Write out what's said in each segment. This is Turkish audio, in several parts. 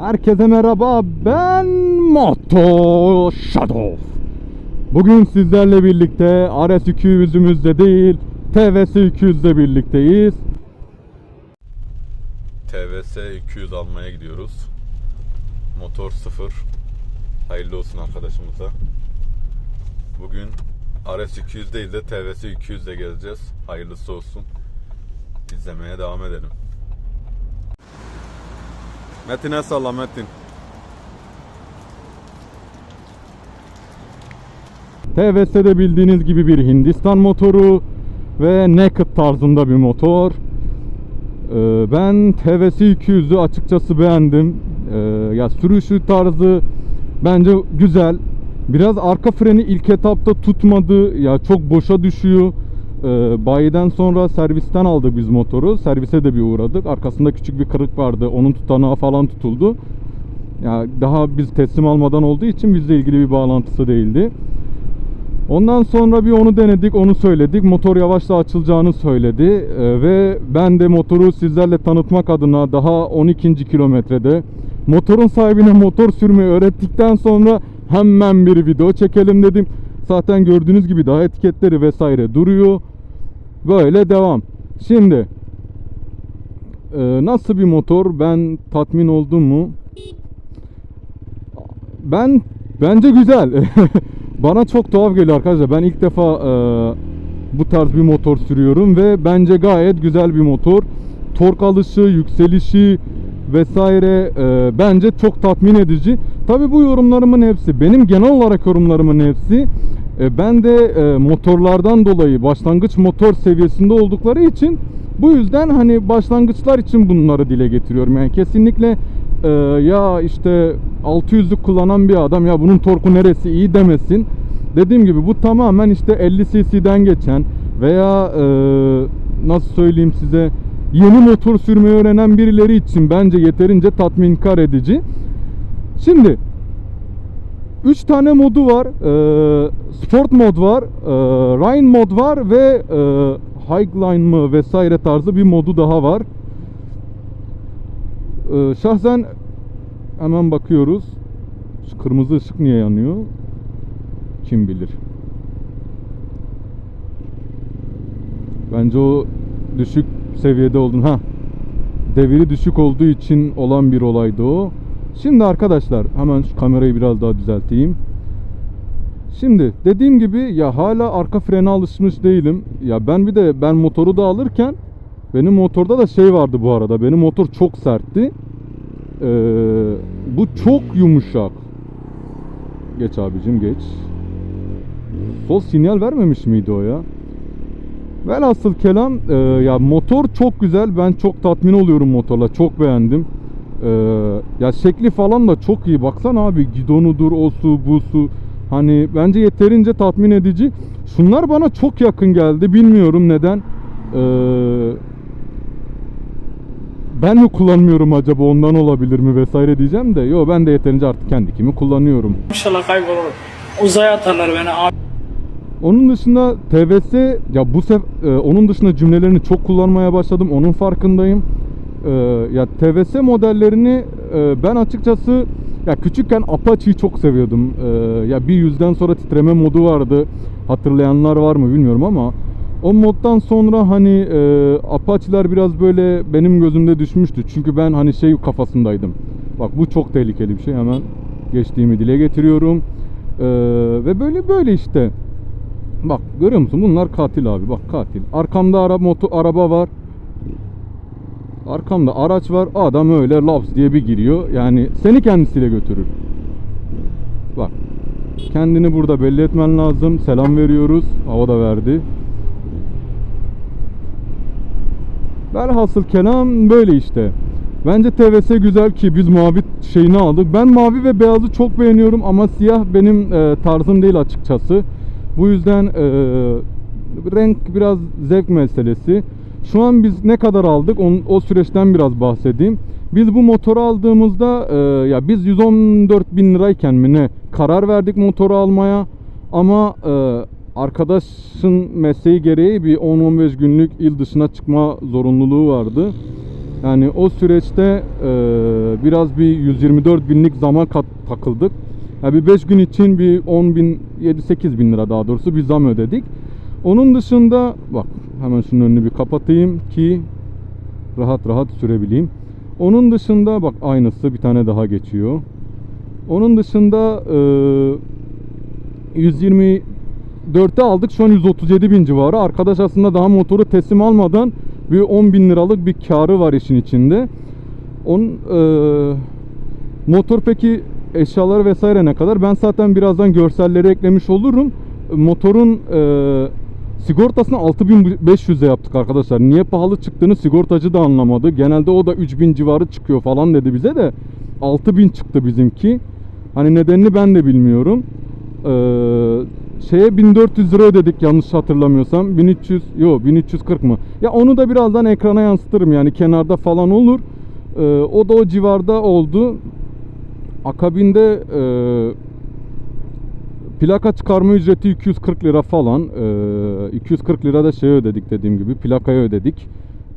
Herkese merhaba ben Moto Shadow. Bugün sizlerle birlikte RS 200'ümüzde değil TVS 200'de birlikteyiz. TVS 200 almaya gidiyoruz. Motor 0. Hayırlı olsun arkadaşımıza. Bugün RS 200 değil de TVS 200 de gezeceğiz. Hayırlısı olsun. İzlemeye devam edelim. Metin'e salla Metin. TVS'de bildiğiniz gibi bir Hindistan motoru ve naked tarzında bir motor. Ee, Ben TVS 200'ü açıkçası beğendim. Ee, Ya sürüşü tarzı bence güzel. Biraz arka freni ilk etapta tutmadı. Ya çok boşa düşüyor. Ee, Bayiden sonra servisten aldık biz motoru. Servise de bir uğradık. Arkasında küçük bir kırık vardı. Onun tutanağı falan tutuldu. Ya daha biz teslim almadan olduğu için bizle ilgili bir bağlantısı değildi. Ondan sonra bir onu denedik, onu söyledik. Motor yavaşla açılacağını söyledi Ee, ve ben de motoru sizlerle tanıtmak adına daha 12. kilometrede motorun sahibine motor sürmeyi öğrettikten sonra hemen bir video çekelim dedim. Zaten gördüğünüz gibi daha etiketleri vesaire duruyor. Böyle devam. Şimdi e, nasıl bir motor? Ben tatmin oldum mu? Ben bence güzel. Bana çok tuhaf geliyor arkadaşlar. Ben ilk defa e, bu tarz bir motor sürüyorum ve bence gayet güzel bir motor. Tork alışı, yükselişi vesaire e, bence çok tatmin edici. Tabi bu yorumlarımın hepsi, benim genel olarak yorumlarımın hepsi e, ben de e, motorlardan dolayı başlangıç motor seviyesinde oldukları için bu yüzden hani başlangıçlar için bunları dile getiriyorum. Yani kesinlikle e, ya işte 600'lük kullanan bir adam ya bunun torku neresi iyi demesin. Dediğim gibi bu tamamen işte 50 cc'den geçen veya nasıl söyleyeyim size yeni motor sürmeyi öğrenen birileri için bence yeterince tatminkar edici. Şimdi 3 tane modu var. Ee, sport mod var, e, Rhine mod var ve e, Highline mı vesaire tarzı bir modu daha var. Ee, şahsen hemen bakıyoruz. Şu kırmızı ışık niye yanıyor? Kim bilir. Bence o düşük seviyede olduğunu ha deviri düşük olduğu için olan bir olaydı o. Şimdi arkadaşlar hemen şu kamerayı biraz daha düzelteyim. Şimdi dediğim gibi ya hala arka frene alışmış değilim. Ya ben bir de ben motoru da alırken benim motorda da şey vardı bu arada. Benim motor çok sertti. Ee, bu çok yumuşak. Geç abicim geç. Sol sinyal vermemiş miydi o ya? Velhasıl kelam e, ya motor çok güzel. Ben çok tatmin oluyorum motorla. Çok beğendim. E, ya şekli falan da çok iyi. Baksana abi gidonudur, o su, bu su. Hani bence yeterince tatmin edici. Şunlar bana çok yakın geldi. Bilmiyorum neden. E, ben mi kullanmıyorum acaba ondan olabilir mi vesaire diyeceğim de. Yo ben de yeterince artık kendi kimi kullanıyorum. İnşallah kaybolur. Uzaya atarlar beni abi. Onun dışında TVS ya bu sef e, onun dışında cümlelerini çok kullanmaya başladım. Onun farkındayım. E, ya TVS modellerini e, ben açıkçası ya küçükken Apache'yi çok seviyordum. E, ya bir yüzden sonra titreme modu vardı. Hatırlayanlar var mı bilmiyorum ama o moddan sonra hani e, Apache'ler biraz böyle benim gözümde düşmüştü. Çünkü ben hani şey kafasındaydım. Bak bu çok tehlikeli bir şey. Hemen geçtiğimi dile getiriyorum. E, ve böyle böyle işte. Bak görüyor musun? Bunlar katil abi. Bak katil. Arkamda ara moto araba var. Arkamda araç var. Adam öyle laps diye bir giriyor. Yani seni kendisiyle götürür. Bak. Kendini burada belli etmen lazım. Selam veriyoruz. Hava da verdi. Velhasıl kelam böyle işte. Bence TVS güzel ki biz mavi şeyini aldık. Ben mavi ve beyazı çok beğeniyorum ama siyah benim e, tarzım değil açıkçası. Bu yüzden e, renk biraz zevk meselesi. Şu an biz ne kadar aldık on, o süreçten biraz bahsedeyim. Biz bu motoru aldığımızda e, ya biz 114 bin lirayken mi ne karar verdik motoru almaya. Ama e, arkadaşın mesleği gereği bir 10-15 günlük il dışına çıkma zorunluluğu vardı. Yani o süreçte e, biraz bir 124 binlik zaman kat, takıldık. Yani bir 5 gün için bir 10 bin, 7-8 bin lira daha doğrusu bir zam ödedik. Onun dışında bak hemen şunun önünü bir kapatayım ki rahat rahat sürebileyim. Onun dışında bak aynısı bir tane daha geçiyor. Onun dışında e, 124'te aldık şu an 137 bin civarı. Arkadaş aslında daha motoru teslim almadan bir 10 bin liralık bir karı var işin içinde. On, e, motor peki eşyaları vesaire ne kadar? Ben zaten birazdan görselleri eklemiş olurum. Motorun e, sigortasını 6500'e yaptık arkadaşlar. Niye pahalı çıktığını sigortacı da anlamadı. Genelde o da 3000 civarı çıkıyor falan dedi bize de 6000 çıktı bizimki. Hani nedenini ben de bilmiyorum. Ee, şeye 1400 lira ödedik yanlış hatırlamıyorsam. 1300 yo 1340 mı? Ya onu da birazdan ekrana yansıtırım yani kenarda falan olur. Ee, o da o civarda oldu. Akabinde e, plaka çıkarma ücreti 240 lira falan. Ee, 240 lira da şey ödedik dediğim gibi plakaya ödedik.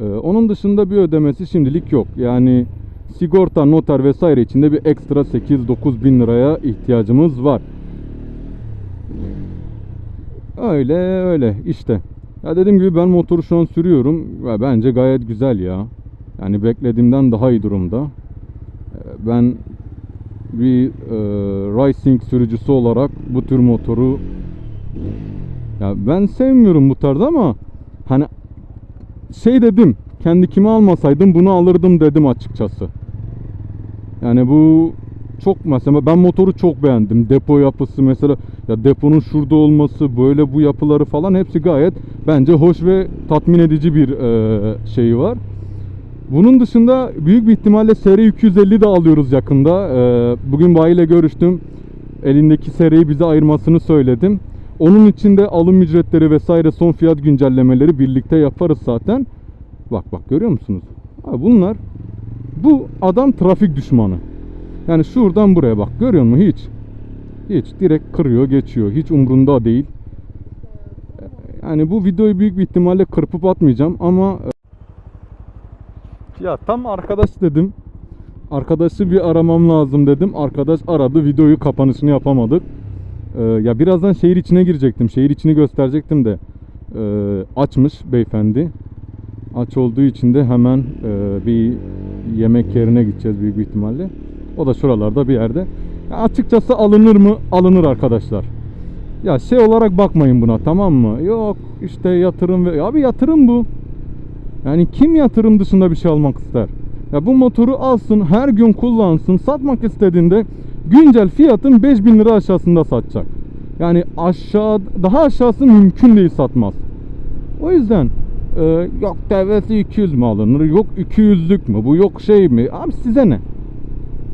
Ee, onun dışında bir ödemesi şimdilik yok. Yani sigorta, noter vesaire içinde bir ekstra 8-9 bin liraya ihtiyacımız var. Öyle öyle işte. Ya dediğim gibi ben motoru şu an sürüyorum ve bence gayet güzel ya. Yani beklediğimden daha iyi durumda. Ee, Ben bir e, racing sürücüsü olarak bu tür motoru ya ben sevmiyorum bu tarz ama hani şey dedim kendi kimi almasaydım bunu alırdım dedim açıkçası. Yani bu çok mesela ben motoru çok beğendim. Depo yapısı mesela ya deponun şurada olması böyle bu yapıları falan hepsi gayet bence hoş ve tatmin edici bir e, şeyi var. Bunun dışında büyük bir ihtimalle seri 250 de alıyoruz yakında. Ee, bugün bayiyle görüştüm. Elindeki seriyi bize ayırmasını söyledim. Onun için de alım ücretleri vesaire son fiyat güncellemeleri birlikte yaparız zaten. Bak bak görüyor musunuz? Abi bunlar bu adam trafik düşmanı. Yani şuradan buraya bak görüyor musun hiç? Hiç direkt kırıyor geçiyor. Hiç umrunda değil. Yani bu videoyu büyük bir ihtimalle kırpıp atmayacağım ama ya tam arkadaş dedim. Arkadaşı bir aramam lazım dedim. Arkadaş aradı. Videoyu kapanışını yapamadık. Ee, ya birazdan şehir içine girecektim. Şehir içini gösterecektim de. Ee, açmış beyefendi. Aç olduğu için de hemen e, bir yemek yerine gideceğiz büyük bir ihtimalle. O da şuralarda bir yerde. Ya açıkçası alınır mı? Alınır arkadaşlar. Ya şey olarak bakmayın buna tamam mı? Yok işte yatırım ve abi yatırım bu. Yani kim yatırım dışında bir şey almak ister? Ya bu motoru alsın, her gün kullansın, satmak istediğinde güncel fiyatın 5000 lira aşağısında satacak. Yani aşağı daha aşağısı mümkün değil satmaz. O yüzden e, yok TV'si 200 mü alınır? Yok 200'lük mü? Bu yok şey mi? Abi size ne?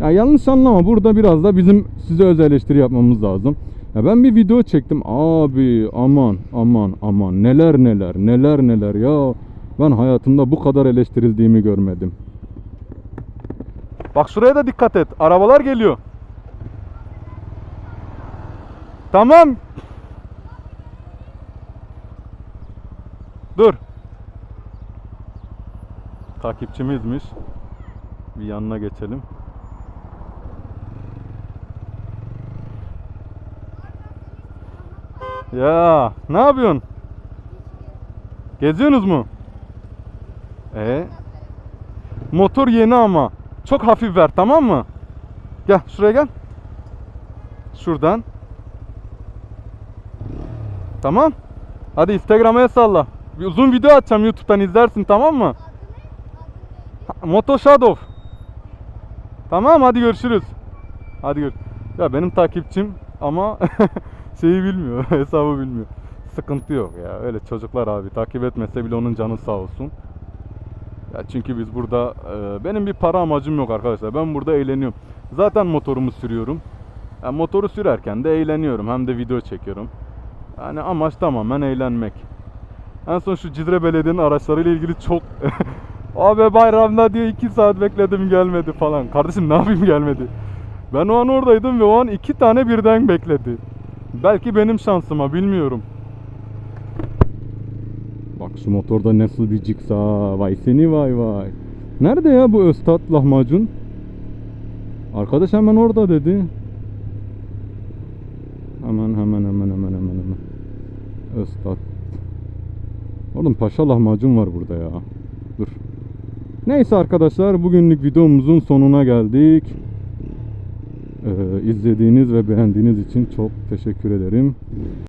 Ya yanlış anlama. Burada biraz da bizim size öz eleştiri yapmamız lazım. Ya ben bir video çektim. Abi aman aman aman neler neler neler neler ya. Ben hayatımda bu kadar eleştirildiğimi görmedim. Bak şuraya da dikkat et. Arabalar geliyor. Tamam. Dur. Takipçimizmiş. Bir yanına geçelim. Ya, ne yapıyorsun? Geziyorsunuz mu? E Motor yeni ama. Çok hafif ver tamam mı? Gel şuraya gel. Şuradan. Tamam. Hadi Instagram'a salla. Bir uzun video atacağım YouTube'dan izlersin tamam mı? Moto Shadow. Tamam hadi görüşürüz. Hadi gör. Ya benim takipçim ama şeyi bilmiyor, hesabı bilmiyor. Sıkıntı yok ya. Öyle çocuklar abi takip etmese bile onun canı sağ olsun. Ya çünkü biz burada e, benim bir para amacım yok arkadaşlar. Ben burada eğleniyorum. Zaten motorumu sürüyorum. Ya motoru sürerken de eğleniyorum. Hem de video çekiyorum. Yani amaç tamamen eğlenmek. En son şu Cidre Belediye'nin araçlarıyla ilgili çok Abi bayramda diyor 2 saat bekledim gelmedi falan. Kardeşim ne yapayım gelmedi. Ben o an oradaydım ve o an iki tane birden bekledi. Belki benim şansıma bilmiyorum. Bak şu motorda nasıl bir ciksa. Vay seni vay vay. Nerede ya bu Öztat lahmacun? Arkadaş hemen orada dedi. Hemen hemen hemen hemen hemen hemen. Öztat. Oğlum paşa lahmacun var burada ya. Dur. Neyse arkadaşlar bugünlük videomuzun sonuna geldik. Ee, izlediğiniz ve beğendiğiniz için çok teşekkür ederim.